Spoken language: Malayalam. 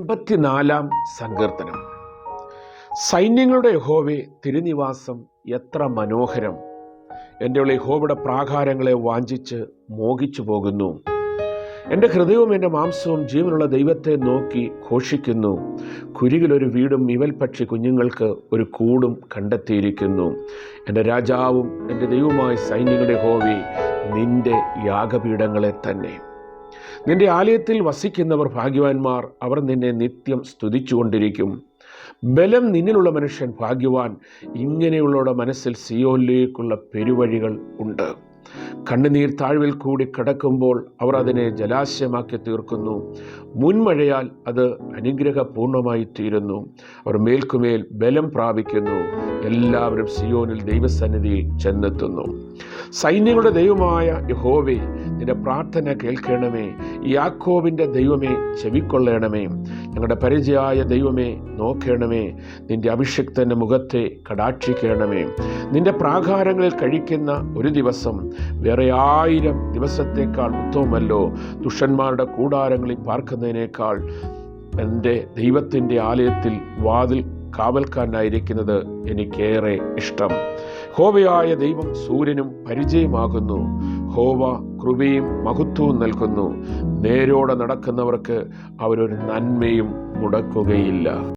അമ്പത്തിനാലാം സങ്കീർത്തനം. സൈന്യങ്ങളുടെ യഹോവെ തിരുനിവാസം എത്ര മനോഹരം. എന്റെ ഉള്ള യഹോവയുടെ പ്രാകാരങ്ങളെ വാഞ്ചിച്ച് മോഹിച്ചു പോകുന്നു. എന്റെ ഹൃദയവും എന്റെ മാംസവും ജീവനുള്ള ദൈവത്തെ നോക്കി ഘോഷിക്കുന്നു. കുരികിലൊരു വീടും ഇവൽ പക്ഷി കുഞ്ഞുങ്ങൾക്ക് ഒരു കൂടും കണ്ടെത്തിയിരിക്കുന്നു. എന്റെ രാജാവും എന്റെ ദൈവവുമായ സൈന്യങ്ങളുടെ ഹോവി നിന്റെ യാഗപീഠങ്ങളെ തന്നെ. നിന്റെ ആലയത്തിൽ വസിക്കുന്നവർ ഭാഗ്യവാന്മാർ അവർ നിന്നെ നിത്യം സ്തുതിച്ചുകൊണ്ടിരിക്കും. ബലം നിന്നിലുള്ള മനുഷ്യൻ ഭാഗ്യവാൻ ഇങ്ങനെയുള്ളവരുടെ മനസ്സിൽ സിയോനിലേക്കുള്ള പെരുവഴികൾ ഉണ്ട്. കണ്ണുനീർ താഴ്വിൽ കൂടി കിടക്കുമ്പോൾ അവർ അതിനെ ജലാശയമാക്കി തീർക്കുന്നു. മുൻമഴയാൽ അത് അനുഗ്രഹപൂർണമായി തീരുന്നു. അവർ മേൽക്കുമേൽ ബലം പ്രാപിക്കുന്നു. എല്ലാവരും സിയോനിൽ ദൈവസന്നിധിയിൽ ചെന്നെത്തുന്നു. സൈന്യങ്ങളുടെ ദൈവമായ യഹോവേ നിന്റെ പ്രാർത്ഥന കേൾക്കണമേ. യാക്കോവിന്റെ ദൈവമേ ചെവിക്കൊള്ളണമേ. ഞങ്ങളുടെ പരിചയായ ദൈവമേ നോക്കണമേ. നിന്റെ അഭിഷിക്തന്റെ മുഖത്തെ കടാക്ഷിക്കണമേ. നിന്റെ പ്രാകാരങ്ങളിൽ കഴിക്കുന്ന ഒരു ദിവസം വേറെ ആയിരം ദിവസത്തേക്കാൾ ഉത്തമമല്ലോ. ദുഷന്മാരുടെ കൂടാരങ്ങളിൽ പാർക്കുന്നതിനേക്കാൾ എന്റെ ദൈവത്തിന്റെ ആലയത്തിൽ വാതിൽ കാവൽക്കാരനായിരിക്കുന്നത് എനിക്കേറെ ഇഷ്ടം. ഹോവയായ ദൈവം സൂര്യനും പരിചയമാകുന്നു. ഹോവ കൃപയും മഹത്വവും നൽകുന്നു. നേരോടെ നടക്കുന്നവർക്ക് അവരൊരു നന്മയും മുടക്കുകയില്ല.